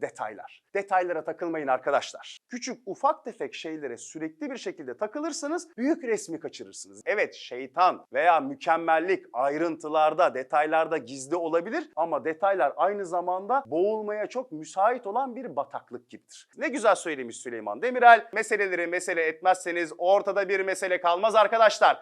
detaylar. Detaylara takılmayın arkadaşlar. Küçük ufak tefek şeylere sürekli bir şekilde takılırsanız büyük resmi kaçırırsınız. Evet şeytan veya mükemmellik ayrıntılarda, detaylarda gizli olabilir ama detaylar aynı zamanda boğulmaya çok müsait olan bir bataklık gibidir. Ne güzel söylemiş Süleyman Demirel. Meseleleri mesele etmezseniz ortada bir mesele kalmaz arkadaşlar.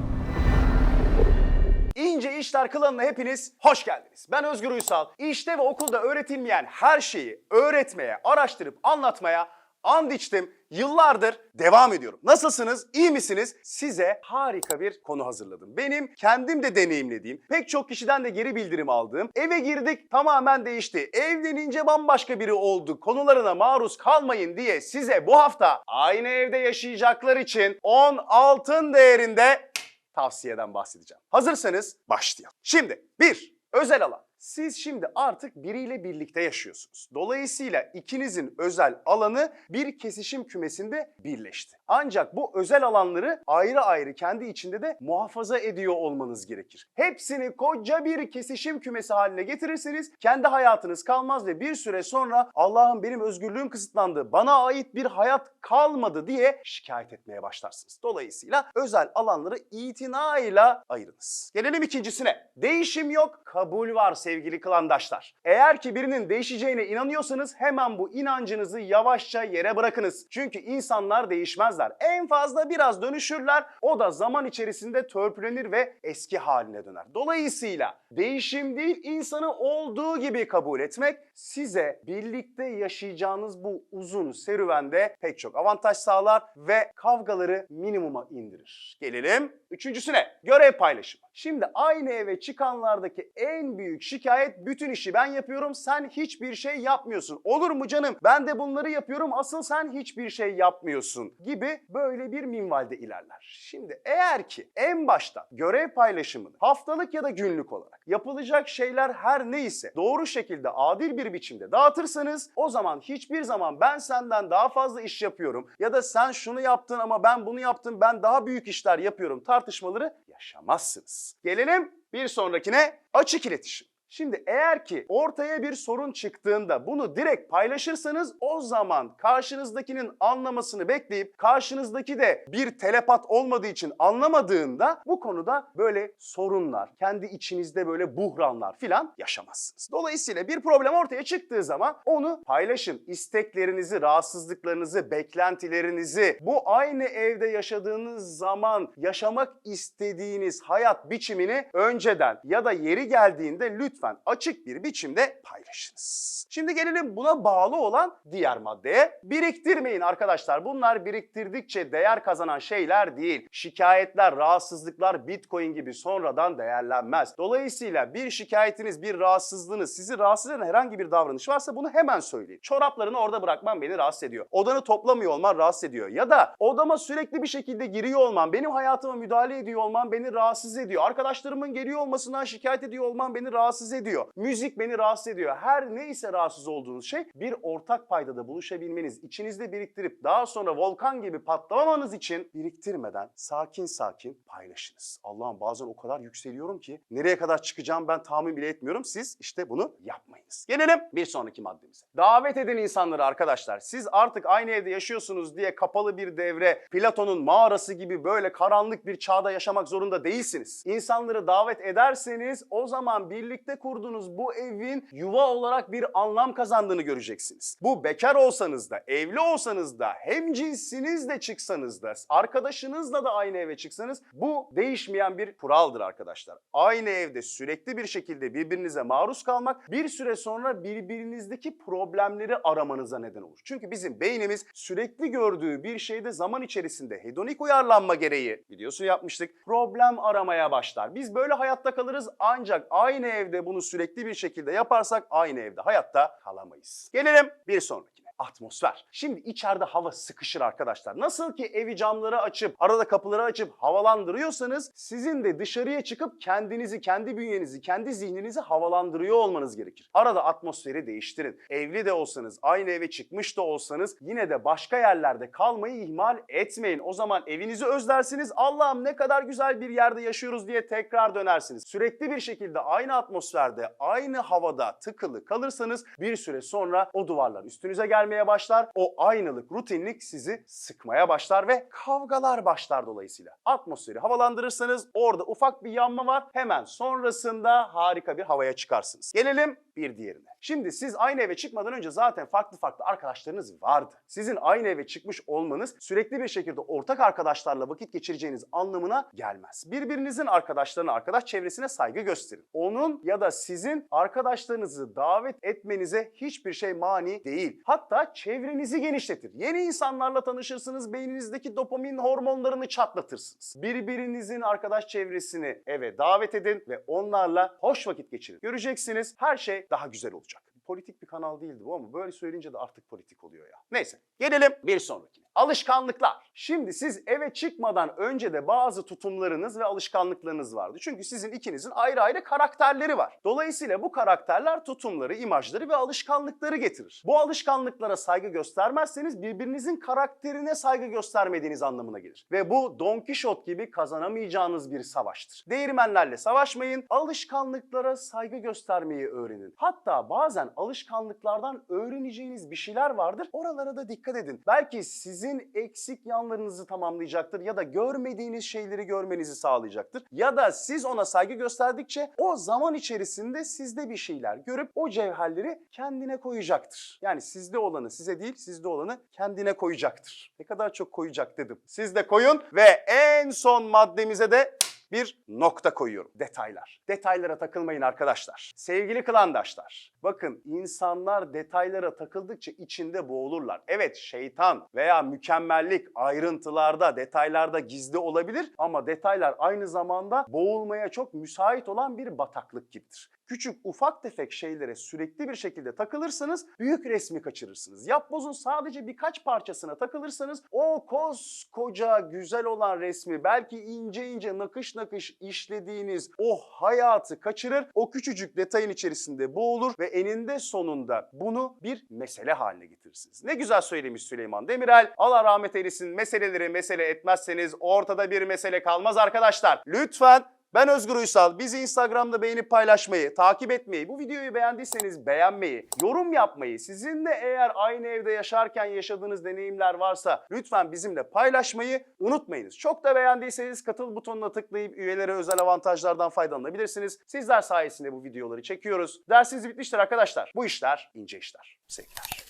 İnce İşler Klanı'na hepiniz hoş geldiniz. Ben Özgür Uysal. İşte ve okulda öğretilmeyen her şeyi öğretmeye, araştırıp anlatmaya and içtim. Yıllardır devam ediyorum. Nasılsınız? İyi misiniz? Size harika bir konu hazırladım. Benim kendim de deneyimlediğim, pek çok kişiden de geri bildirim aldığım, eve girdik tamamen değişti, evlenince bambaşka biri oldu konularına maruz kalmayın diye size bu hafta aynı evde yaşayacaklar için 10 altın değerinde tavsiyeden bahsedeceğim. Hazırsanız başlayalım. Şimdi bir, özel alan. Siz şimdi artık biriyle birlikte yaşıyorsunuz. Dolayısıyla ikinizin özel alanı bir kesişim kümesinde birleşti. Ancak bu özel alanları ayrı ayrı kendi içinde de muhafaza ediyor olmanız gerekir. Hepsini koca bir kesişim kümesi haline getirirseniz kendi hayatınız kalmaz ve bir süre sonra Allah'ım benim özgürlüğüm kısıtlandı, bana ait bir hayat kalmadı diye şikayet etmeye başlarsınız. Dolayısıyla özel alanları itinayla ayırınız. Gelelim ikincisine. Değişim yok, kabul var sevgili klandaşlar. Eğer ki birinin değişeceğine inanıyorsanız hemen bu inancınızı yavaşça yere bırakınız. Çünkü insanlar değişmezler. En fazla biraz dönüşürler. O da zaman içerisinde törpülenir ve eski haline döner. Dolayısıyla değişim değil insanı olduğu gibi kabul etmek size birlikte yaşayacağınız bu uzun serüvende pek çok avantaj sağlar ve kavgaları minimuma indirir. Gelelim üçüncüsüne. Görev paylaşımı. Şimdi aynı eve çıkanlardaki en büyük şikayet bütün işi ben yapıyorum sen hiçbir şey yapmıyorsun. Olur mu canım ben de bunları yapıyorum asıl sen hiçbir şey yapmıyorsun gibi böyle bir minvalde ilerler. Şimdi eğer ki en başta görev paylaşımını haftalık ya da günlük olarak yapılacak şeyler her neyse doğru şekilde adil bir biçimde dağıtırsanız o zaman hiçbir zaman ben senden daha fazla iş yapıyorum ya da sen şunu yaptın ama ben bunu yaptım ben daha büyük işler yapıyorum tartışmaları yaşamazsınız. Gelelim bir sonrakine açık iletişim. Şimdi eğer ki ortaya bir sorun çıktığında bunu direkt paylaşırsanız o zaman karşınızdakinin anlamasını bekleyip karşınızdaki de bir telepat olmadığı için anlamadığında bu konuda böyle sorunlar, kendi içinizde böyle buhranlar filan yaşamazsınız. Dolayısıyla bir problem ortaya çıktığı zaman onu paylaşın. İsteklerinizi, rahatsızlıklarınızı, beklentilerinizi, bu aynı evde yaşadığınız zaman yaşamak istediğiniz hayat biçimini önceden ya da yeri geldiğinde lütfen açık bir biçimde paylaşınız. Şimdi gelelim buna bağlı olan diğer maddeye. Biriktirmeyin arkadaşlar. Bunlar biriktirdikçe değer kazanan şeyler değil. Şikayetler, rahatsızlıklar Bitcoin gibi sonradan değerlenmez. Dolayısıyla bir şikayetiniz, bir rahatsızlığınız, sizi rahatsız eden herhangi bir davranış varsa bunu hemen söyleyin. Çoraplarını orada bırakman beni rahatsız ediyor. Odanı toplamıyor olman rahatsız ediyor. Ya da odama sürekli bir şekilde giriyor olman, benim hayatıma müdahale ediyor olman beni rahatsız ediyor. Arkadaşlarımın geliyor olmasından şikayet ediyor olman beni rahatsız ediyor. Müzik beni rahatsız ediyor. Her neyse rahatsız olduğunuz şey bir ortak paydada buluşabilmeniz, içinizde biriktirip daha sonra volkan gibi patlamamanız için biriktirmeden sakin sakin paylaşınız. Allah'ım bazen o kadar yükseliyorum ki nereye kadar çıkacağım ben tahmin bile etmiyorum. Siz işte bunu yapmayınız. Gelelim bir sonraki maddemize. Davet edin insanları arkadaşlar. Siz artık aynı evde yaşıyorsunuz diye kapalı bir devre, Platon'un mağarası gibi böyle karanlık bir çağda yaşamak zorunda değilsiniz. İnsanları davet ederseniz o zaman birlikte kurduğunuz bu evin yuva olarak bir anlam kazandığını göreceksiniz. Bu bekar olsanız da, evli olsanız da, hem cinsinizle çıksanız da, arkadaşınızla da aynı eve çıksanız bu değişmeyen bir kuraldır arkadaşlar. Aynı evde sürekli bir şekilde birbirinize maruz kalmak bir süre sonra birbirinizdeki problemleri aramanıza neden olur. Çünkü bizim beynimiz sürekli gördüğü bir şeyde zaman içerisinde hedonik uyarlanma gereği videosu yapmıştık. Problem aramaya başlar. Biz böyle hayatta kalırız ancak aynı evde bunu sürekli bir şekilde yaparsak aynı evde hayatta kalamayız. Gelelim bir sonrakine. Atmosfer. Şimdi içeride hava sıkışır arkadaşlar. Nasıl ki evi camları açıp arada kapıları açıp havalandırıyorsanız sizin de dışarıya çıkıp kendinizi, kendi bünyenizi, kendi zihninizi havalandırıyor olmanız gerekir. Arada atmosferi değiştirin. Evli de olsanız, aynı eve çıkmış da olsanız yine de başka yerlerde kalmayı ihmal etmeyin. O zaman evinizi özlersiniz. Allah'ım ne kadar güzel bir yerde yaşıyoruz diye tekrar dönersiniz. Sürekli bir şekilde aynı atmosferde, aynı havada tıkılı kalırsanız bir süre sonra o duvarlar üstünüze gelmeye başlar. O aynılık, rutinlik sizi sıkmaya başlar ve kavgalar başlar dolayısıyla. Atmosferi havalandırırsanız orada ufak bir yanma var. Hemen sonrasında harika bir havaya çıkarsınız. Gelelim bir diğerine. Şimdi siz aynı eve çıkmadan önce zaten farklı farklı arkadaşlarınız vardı. Sizin aynı eve çıkmış olmanız sürekli bir şekilde ortak arkadaşlarla vakit geçireceğiniz anlamına gelmez. Birbirinizin arkadaşlarına, arkadaş çevresine saygı gösterin. Onun ya da sizin arkadaşlarınızı davet etmenize hiçbir şey mani değil. Hatta çevrenizi genişletir. Yeni insanlarla tanışırsınız, beyninizdeki dopamin hormonlarını çatlatırsınız. Birbirinizin arkadaş çevresini eve davet edin ve onlarla hoş vakit geçirin. Göreceksiniz her şey daha güzel olacak. Politik bir kanal değildi bu ama böyle söyleyince de artık politik oluyor ya. Neyse gelelim bir sonrakine. Alışkanlıklar. Şimdi siz eve çıkmadan önce de bazı tutumlarınız ve alışkanlıklarınız vardı. Çünkü sizin ikinizin ayrı ayrı karakterleri var. Dolayısıyla bu karakterler tutumları, imajları ve alışkanlıkları getirir. Bu alışkanlıklara saygı göstermezseniz birbirinizin karakterine saygı göstermediğiniz anlamına gelir. Ve bu Don Kişot gibi kazanamayacağınız bir savaştır. Değirmenlerle savaşmayın, alışkanlıklara saygı göstermeyi öğrenin. Hatta bazen alışkanlıklardan öğreneceğiniz bir şeyler vardır. Oralara da dikkat edin. Belki sizin eksik yanlarınızı tamamlayacaktır ya da görmediğiniz şeyleri görmenizi sağlayacaktır. Ya da siz ona saygı gösterdikçe o zaman içerisinde sizde bir şeyler görüp o cevherleri kendine koyacaktır. Yani sizde olanı size değil, sizde olanı kendine koyacaktır. Ne kadar çok koyacak dedim. Siz de koyun ve en son maddemize de bir nokta koyuyorum. Detaylar. Detaylara takılmayın arkadaşlar. Sevgili klandaşlar. Bakın insanlar detaylara takıldıkça içinde boğulurlar. Evet şeytan veya mükemmellik ayrıntılarda, detaylarda gizli olabilir ama detaylar aynı zamanda boğulmaya çok müsait olan bir bataklık gibidir. Küçük ufak tefek şeylere sürekli bir şekilde takılırsanız büyük resmi kaçırırsınız. Yapbozun sadece birkaç parçasına takılırsanız o koskoca güzel olan resmi belki ince ince nakış nakış işlediğiniz o hayatı kaçırır. O küçücük detayın içerisinde boğulur ve eninde sonunda bunu bir mesele haline getirirsiniz. Ne güzel söylemiş Süleyman Demirel. Allah rahmet eylesin meseleleri mesele etmezseniz ortada bir mesele kalmaz arkadaşlar. Lütfen ben Özgür Uysal. Bizi Instagram'da beğenip paylaşmayı, takip etmeyi, bu videoyu beğendiyseniz beğenmeyi, yorum yapmayı, sizin de eğer aynı evde yaşarken yaşadığınız deneyimler varsa lütfen bizimle paylaşmayı unutmayınız. Çok da beğendiyseniz katıl butonuna tıklayıp üyelere özel avantajlardan faydalanabilirsiniz. Sizler sayesinde bu videoları çekiyoruz. Dersiniz bitmiştir arkadaşlar. Bu işler ince işler. Sevgiler.